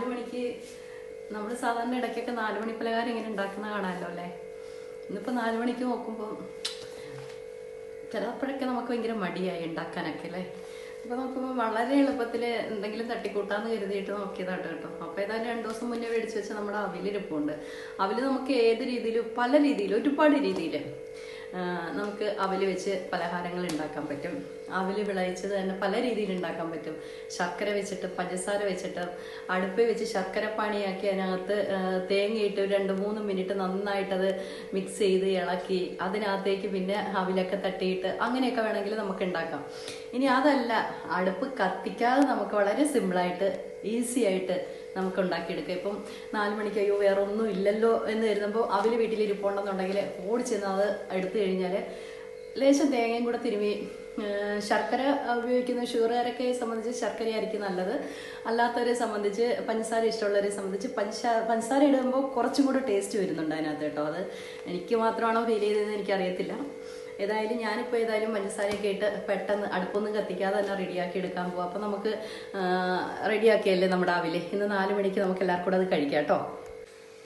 നാല് മണിക്ക് നമ്മൾ സാധാരണ ഇടയ്ക്കൊക്കെ നാല് മണി പലഹാരം ഇങ്ങനെ ഉണ്ടാക്കുന്ന കാണാമല്ലോ അല്ലേ? ഇന്നിപ്പോൾ നാല് മണിക്ക് നോക്കുമ്പോൾ ചിലപ്പോഴൊക്കെ നമുക്ക് ഭയങ്കര മടിയായി ഉണ്ടാക്കാനൊക്കെ അല്ലേ? അപ്പോൾ നോക്കുമ്പോൾ വളരെ എളുപ്പത്തിൽ എന്തെങ്കിലും തട്ടിക്കൂട്ടാന്ന് കരുതിയിട്ട് നോക്കിയതാട്ടോ കേട്ടോ. അപ്പോൾ ഏതായാലും രണ്ട് ദിവസം മുന്നേ മേടിച്ച് വെച്ച നമ്മുടെ അവിലിരിപ്പുണ്ട്. അവിൽ നമുക്ക് ഏത് രീതിയിലും പല രീതിയിലും ഒരുപാട് രീതിയിൽ നമുക്ക് അവിൽ വെച്ച് പലഹാരങ്ങൾ ഉണ്ടാക്കാൻ പറ്റും. അവൽ വിളയിച്ചത് തന്നെ പല രീതിയിൽ ഉണ്ടാക്കാൻ പറ്റും. ശർക്കര വെച്ചിട്ട് പഞ്ചസാര വെച്ചിട്ട് അടുപ്പിൽ വെച്ച് ശർക്കര പാണിയാക്കി അതിനകത്ത് തേങ്ങയിട്ട് രണ്ട് മൂന്ന് മിനിറ്റ് നന്നായിട്ടത് മിക്സ് ചെയ്ത് ഇളക്കി അതിനകത്തേക്ക് പിന്നെ അവിലൊക്കെ തട്ടിയിട്ട് അങ്ങനെയൊക്കെ വേണമെങ്കിൽ നമുക്ക് ഉണ്ടാക്കാം. ഇനി അതല്ല അടുപ്പ് കത്തിക്കാതെ നമുക്ക് വളരെ സിമ്പിളായിട്ട് ഈസി ആയിട്ട് നമുക്ക് ഉണ്ടാക്കിയെടുക്കാം. ഇപ്പം നാല് മണിക്ക് അയ്യോ വേറെ ഒന്നും ഇല്ലല്ലോ എന്ന് കരുതുമ്പോൾ അവർ വീട്ടിലിരിപ്പുണ്ടെന്നുണ്ടെങ്കിൽ ഓടിച്ചെന്ന് അത് എടുത്തു കഴിഞ്ഞാൽ ലേശം തേങ്ങയും കൂടെ തിരുമി ശർക്കര ഉപയോഗിക്കുന്ന ഷുഗറുകാരൊക്കെ സംബന്ധിച്ച് ശർക്കരയായിരിക്കും നല്ലത്. അല്ലാത്തവരെ സംബന്ധിച്ച് പഞ്ചസാര ഇഷ്ടമുള്ളവരെ സംബന്ധിച്ച് പഞ്ച പഞ്ചസാര ഇടുമ്പോൾ കുറച്ചും കൂടെ ടേസ്റ്റ് വരുന്നുണ്ട് അതിനകത്ത് കേട്ടോ. അത് എനിക്ക് മാത്രമാണോ ഫീൽ ചെയ്തതെന്ന് എനിക്കറിയത്തില്ല. ഏതായാലും ഞാനിപ്പോൾ ഏതായാലും പഞ്ചസാരയൊക്കെ ഇട്ട് പെട്ടെന്ന് അടുപ്പൊന്നും കത്തിക്കാതെ തന്നെ റെഡിയാക്കി എടുക്കാൻ പോവാം. അപ്പോൾ നമുക്ക് റെഡിയാക്കിയല്ലേ നമ്മുടെ ആവിലെ? ഇന്ന് നാല് മണിക്ക് നമുക്ക് എല്ലാവർക്കും കൂടെ അത് കഴിക്കാം കേട്ടോ.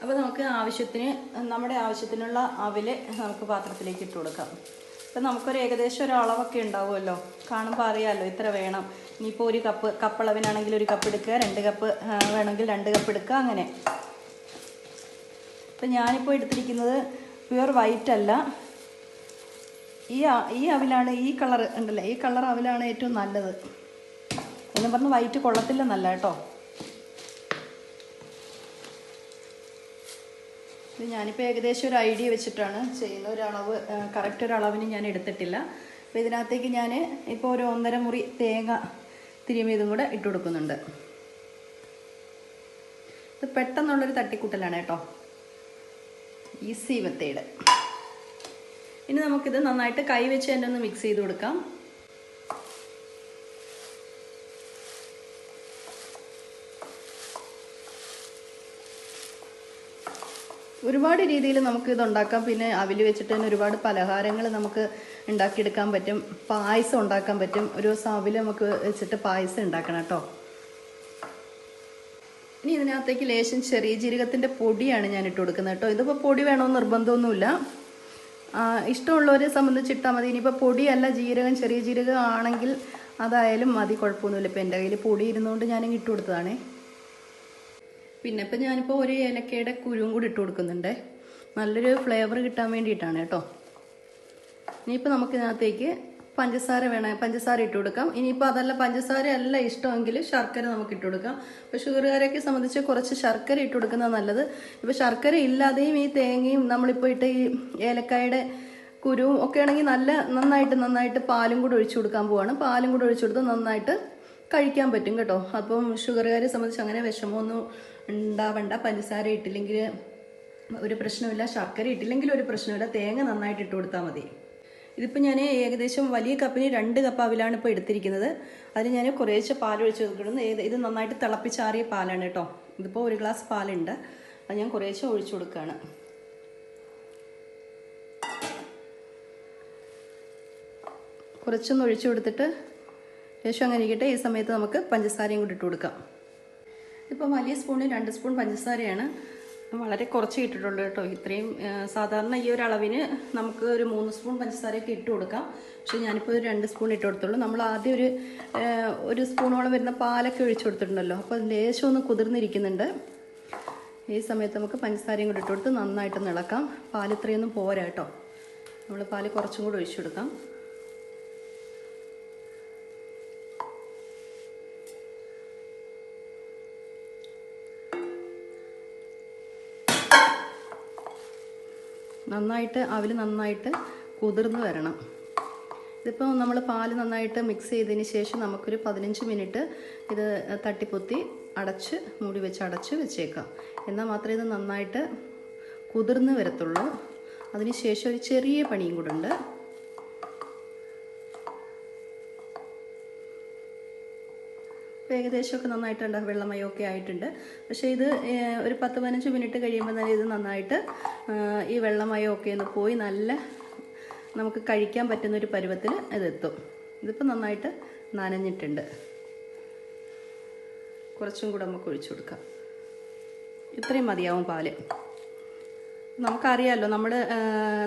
അപ്പോൾ നമുക്ക് ആവശ്യത്തിന് നമ്മുടെ ആവശ്യത്തിനുള്ള അവിൽ നമുക്ക് പാത്രത്തിലേക്ക് ഇട്ട് കൊടുക്കാം. അപ്പം നമുക്കൊരു ഏകദേശം ഒരു അളവൊക്കെ ഉണ്ടാവുമല്ലോ. കാണുമ്പോൾ അറിയാമല്ലോ ഇത്ര വേണം. ഇനിയിപ്പോൾ ഒരു കപ്പ് കപ്പളവിനാണെങ്കിൽ ഒരു കപ്പ് എടുക്കുക രണ്ട് കപ്പ് വേണമെങ്കിൽ രണ്ട് കപ്പ് എടുക്കുക അങ്ങനെ. ഇപ്പം ഞാനിപ്പോൾ എടുത്തിരിക്കുന്നത് പ്യുവർ വൈറ്റ് അല്ല. ഈ ഈ അവിലാണ് ഈ കളർ ഉണ്ടല്ലേ ഈ കളർ അവിലാണ് ഏറ്റവും നല്ലത്. എന്ന് പറഞ്ഞ് വൈറ്റ് കൊള്ളത്തില്ലെന്നല്ല കേട്ടോ. ഇത് ഞാനിപ്പോൾ ഏകദേശം ഒരു ഐഡിയ വെച്ചിട്ടാണ് ചെയ്യുന്ന ഒരു അളവ് കറക്റ്റ് ഒരു അളവിന് ഞാൻ എടുത്തിട്ടില്ല. അപ്പോൾ ഇതിനകത്തേക്ക് ഞാൻ ഇപ്പോൾ ഒരു ഒന്നര മുറി തേങ്ങ തിരുമിയതും കൂടെ ഇട്ട് കൊടുക്കുന്നുണ്ട്. ഇത് പെട്ടെന്നുള്ളൊരു തട്ടിക്കൂട്ടലാണ് കേട്ടോ. Easy method. ഇനി നമുക്കിത് നന്നായിട്ട് കൈ വെച്ച് തന്നെ ഒന്ന് മിക്സ് ചെയ്ത് കൊടുക്കാം. ഒരുപാട് രീതിയിൽ നമുക്ക് ഇത് ഉണ്ടാക്കാം പിന്നെ അവിൽ വെച്ചിട്ട് തന്നെ ഒരുപാട് പലഹാരങ്ങൾ നമുക്ക് ഉണ്ടാക്കിയെടുക്കാൻ പറ്റും. പായസം ഉണ്ടാക്കാൻ പറ്റും. ഒരു ദിവസം അവിൽ നമുക്ക് വെച്ചിട്ട് പായസം ഉണ്ടാക്കണം കേട്ടോ. ഇനി ഇതിനകത്തേക്ക് ലേശം ചെറിയ ജീരകത്തിന്റെ പൊടിയാണ് ഞാൻ ഇട്ട് കൊടുക്കുന്നത് കേട്ടോ. ഇതിപ്പോൾ പൊടി വേണമെന്ന് നിർബന്ധമൊന്നുമില്ല. ഇഷ്ടമുള്ളവരെ സംബന്ധിച്ചിട്ടാൽ മതി. ഇനിയിപ്പോൾ പൊടിയല്ല ജീരകം ചെറിയ ജീരകം ആണെങ്കിൽ അതായാലും മതി. കുഴപ്പമൊന്നുമില്ല. ഇപ്പോൾ എന്റെ കയ്യിൽ പൊടി ഇരുന്നുകൊണ്ട് ഞാനിങ്ങ് ഇട്ട് കൊടുത്തതാണേ. പിന്നെ ഇപ്പം ഞാനിപ്പോൾ ഒരു ഏലക്കയുടെ കുരുവും കൂടി ഇട്ട് കൊടുക്കുന്നുണ്ട്. നല്ലൊരു ഫ്ലേവർ കിട്ടാൻ വേണ്ടിയിട്ടാണ് കേട്ടോ. ഇനിയിപ്പോൾ നമുക്ക് ഇതിനകത്തേക്ക് പഞ്ചസാര വേണം പഞ്ചസാര ഇട്ട് കൊടുക്കാം. ഇനിയിപ്പോൾ അതല്ല പഞ്ചസാര അല്ല ഇഷ്ടമെങ്കിൽ ശർക്കര നമുക്ക് ഇട്ട് കൊടുക്കാം. അപ്പോൾ ഷുഗറുകാരെയൊക്കെ സംബന്ധിച്ച് കുറച്ച് ശർക്കര ഇട്ട് കൊടുക്കുന്നത് നല്ലത്. ഇപ്പോൾ ശർക്കര ഇല്ലാതെയും ഈ തേങ്ങയും നമ്മളിപ്പോൾ ഇട്ട് ഈ ഏലക്കായുടെ കുരുവും ഒക്കെ ആണെങ്കിൽ നല്ല നന്നായിട്ട് നന്നായിട്ട് പാലും കൂടി ഒഴിച്ചു കൊടുക്കാൻ പോവാണ്. പാലും കൂടി ഒഴിച്ചു കൊടുത്ത് നന്നായിട്ട് കഴിക്കാൻ പറ്റും കേട്ടോ. അപ്പം ഷുഗറുകാരെ സംബന്ധിച്ച് അങ്ങനെ വിഷമമൊന്നും ഉണ്ടാവണ്ട. പഞ്ചസാര ഇട്ടില്ലെങ്കിൽ ഒരു പ്രശ്നമില്ല. ശർക്കര ഇട്ടില്ലെങ്കിൽ ഒരു പ്രശ്നമില്ല. തേങ്ങ നന്നായിട്ട് ഇട്ട് കൊടുത്താൽ മതി. ഇതിപ്പോൾ ഞാൻ ഏകദേശം വലിയ കപ്പിന് രണ്ട് കപ്പ് അവിലാണ് ഇപ്പോൾ എടുത്തിരിക്കുന്നത്. അതിന് ഞാൻ കുറേശ്ശെ പാൽ ഒഴിച്ച് കൊടുക്കണം ഇത് നന്നായിട്ട് തിളപ്പിച്ചാറിയ പാലാണ് കേട്ടോ. ഇതിപ്പോൾ ഒരു ഗ്ലാസ് പാലുണ്ട്. അത് ഞാൻ കുറേശ്ശെ ഒഴിച്ചു കൊടുക്കുകയാണ്. കുറച്ചൊന്ന് ഒഴിച്ചു കൊടുത്തിട്ട് ശേഷം അങ്ങനെ ഇരിക്കട്ടെ. ഈ സമയത്ത് നമുക്ക് പഞ്ചസാരയും കൂടി ഇട്ട് കൊടുക്കാം. ഇപ്പോൾ വലിയ സ്പൂണിൽ രണ്ട് സ്പൂൺ പഞ്ചസാരയാണ്. വളരെ കുറച്ച് ഇട്ടിട്ടുള്ളൂ കേട്ടോ. ഇത്രയും സാധാരണ ഈ ഒരു അളവിന് നമുക്ക് ഒരു മൂന്ന് സ്പൂൺ പഞ്ചസാരയൊക്കെ ഇട്ട് കൊടുക്കാം. പക്ഷേ ഞാനിപ്പോൾ ഒരു രണ്ട് സ്പൂൺ ഇട്ട് കൊടുത്തുള്ളൂ. നമ്മൾ ആദ്യം ഒരു ഒരു സ്പൂണോളം വരുന്ന പാലൊക്കെ ഒഴിച്ചു കൊടുത്തിട്ടുണ്ടല്ലോ. അപ്പോൾ ലേശം ഒന്ന് കുതിർന്നിരിക്കുന്നുണ്ട്. ഈ സമയത്ത് നമുക്ക് പഞ്ചസാരയും കൂടി ഇട്ട് കൊടുത്ത് നന്നായിട്ട് ഇളക്കാം പാൽ ഇത്രയൊന്നും പോരാ കേട്ടോ. നമ്മൾ പാൽ കുറച്ചും കൂടി ഒഴിച്ചു കൊടുക്കാം. നന്നായിട്ട് അവൽ നന്നായിട്ട് കുതിർന്ന് വരണം. ഇതിപ്പോൾ നമ്മൾ പാൽ നന്നായിട്ട് മിക്സ് ചെയ്തതിന് ശേഷം നമുക്കൊരു പതിനഞ്ച് മിനിറ്റ് ഇത് തട്ടിപ്പൊത്തി അടച്ച് മൂടി വെച്ച് അടച്ച് വെച്ചേക്കാം. എന്നാൽ മാത്രമേ ഇത് നന്നായിട്ട് കുതിർന്ന് വരത്തുള്ളൂ. അതിന് ശേഷം ഒരു ചെറിയ പണിയും കൂടെ ഉണ്ട്. ഏകദേശമൊക്കെ നന്നായിട്ടുണ്ട്. വെള്ളമയമൊക്കെ ആയിട്ടുണ്ട്. പക്ഷേ ഇത് ഒരു പത്ത് പതിനഞ്ച് മിനിറ്റ് കഴിയുമ്പോൾ തന്നെ ഇത് നന്നായിട്ട് ഈ ഈ വെള്ളമയമൊക്കെ ഒന്ന് പോയി നല്ല നമുക്ക് കഴിക്കാൻ പറ്റുന്ന ഒരു പരുവത്തിൽ ഇതെത്തും ഇതിപ്പോൾ നന്നായിട്ട് നനഞ്ഞിട്ടുണ്ട്. കുറച്ചും കൂടെ നമുക്ക് ഒഴിച്ചു കൊടുക്കാം. ഇത്രയും മതിയാവും പാൽ. നമുക്കറിയാമല്ലോ നമ്മൾ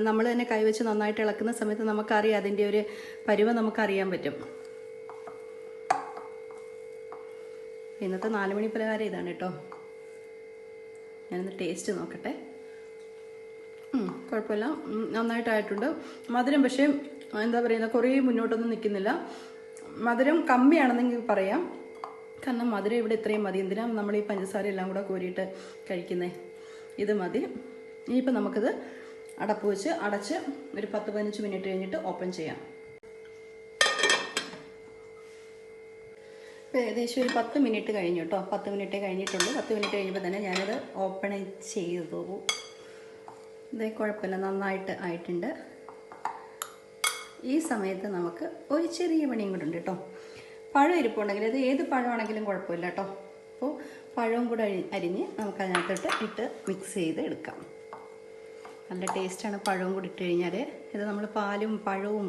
നമ്മൾ തന്നെ കൈവച്ച് നന്നായിട്ട് ഇളക്കുന്ന സമയത്ത് നമുക്കറിയാം അതിന്റെ ഒരു പരുവം നമുക്കറിയാൻ പറ്റും. ഇന്നത്തെ നാല് മണി പലഹാരം ഇതാണ് കേട്ടോ. ഞാനൊന്ന് ടേസ്റ്റ് നോക്കട്ടെ. കുഴപ്പമില്ല. നന്നായിട്ടായിട്ടുണ്ട്. മധുരം പക്ഷേ എന്താ പറയുക കുറേ മുന്നോട്ടൊന്നും നിൽക്കുന്നില്ല. മധുരം കമ്മിയാണെന്നെങ്കിൽ പറയാം. കാരണം മധുരം ഇവിടെ ഇത്രയും മതി. എന്തിനാ നമ്മൾ ഈ പഞ്ചസാര എല്ലാം കൂടെ കോരിയിട്ട് കഴിക്കുന്നേ? ഇത് മതി. ഇനിയിപ്പോൾ നമുക്കിത് അടപ്പ് വെച്ച് അടച്ച് ഒരു പത്ത് പതിനഞ്ച് മിനിറ്റ് കഴിഞ്ഞിട്ട് ഓപ്പൺ ചെയ്യാം. ഏകദേശം ഒരു പത്ത് മിനിറ്റ് കഴിഞ്ഞു കേട്ടോ പത്ത് മിനിറ്റ് കഴിഞ്ഞിട്ടുണ്ട് പത്ത് മിനിറ്റ് കഴിയുമ്പോൾ തന്നെ ഞാനത് ഓപ്പൺ ചെയ്തു. ഇത് കുഴപ്പമില്ല. നന്നായിട്ട് ആയിട്ടുണ്ട്. ഈ സമയത്ത് നമുക്ക് ഒരു ചെറിയ പണിയും കൂടെ ഉണ്ട് കേട്ടോ പഴം ഇരിപ്പുണ്ടെങ്കിൽ അത് ഏത് പഴമാണെങ്കിലും കുഴപ്പമില്ല കേട്ടോ അപ്പോൾ പഴവും കൂടെ അരിഞ്ഞ് നമുക്ക് അതിനകത്തോട്ട് ഇട്ട് മിക്സ് ചെയ്ത് എടുക്കാം. നല്ല ടേസ്റ്റാണ് പഴവും കൂടി ഇട്ട് കഴിഞ്ഞാൽ ഇത് നമ്മൾ പാലും പഴവും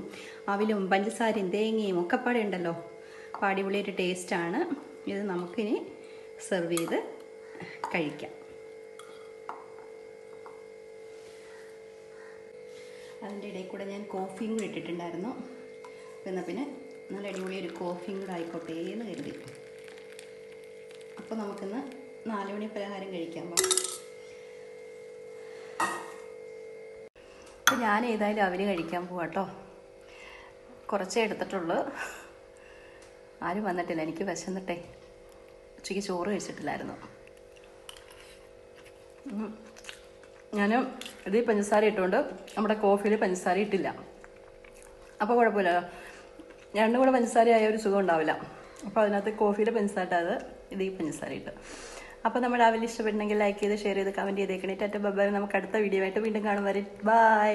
അവിലും പഞ്ചസാരയും തേങ്ങയും ഒക്കെ പാടെ ഉണ്ടല്ലോ. അപ്പോൾ അടിപൊളിയൊരു ടേസ്റ്റാണ്. ഇത് നമുക്കിനി സെർവ് ചെയ്ത് കഴിക്കാം. അതിന്റെ ഇടയിൽ കൂടെ ഞാൻ കോഫിയും കൂടി ഇട്ടിട്ടുണ്ടായിരുന്നു. എന്നാൽ പിന്നെ നല്ല അടിപൊളി ഒരു കോഫിയും കൂടെ ആയിക്കോട്ടെ എന്ന് കരുതി. അപ്പോൾ നമുക്കിന്ന് നാല് മണി പലഹാരം കഴിക്കാം അപ്പോൾ. ഞാൻ ഏതായാലും അവന് കഴിക്കാൻ പോവാട്ടോ. കുറച്ചേ എടുത്തിട്ടുള്ളൂ. ആരും വന്നിട്ടില്ല. എനിക്ക് വിശന്നിട്ടേ. ഉച്ചയ്ക്ക് ചോറ് കഴിച്ചിട്ടില്ലായിരുന്നു. ഞാൻ ഇതിൽ പഞ്ചസാര ഇട്ടുകൊണ്ട് നമ്മുടെ കോഫിയിൽ പഞ്ചസാര ഇട്ടില്ല. അപ്പോൾ കുഴപ്പമില്ല. രണ്ടും കൂടെ പഞ്ചസാര ആയ ഒരു സുഖം ഉണ്ടാവില്ല. അപ്പോൾ അതിനകത്ത് കോഫിയിൽ പഞ്ചസാര ഇട്ടത് ഇത് ഈ പഞ്ചസാര ഇട്ട്. അപ്പോൾ നമ്മൾ അവൽ ഇഷ്ടപ്പെട്ടെങ്കിൽ ലൈക്ക് ചെയ്ത് ഷെയർ ചെയ്ത് കമന്റ് ചെയ്തേക്കണേ. ടാറ്റ ബൈ നമുക്ക് അടുത്ത വീഡിയോ ആയിട്ട് വീണ്ടും കാണും വരെ. ബൈ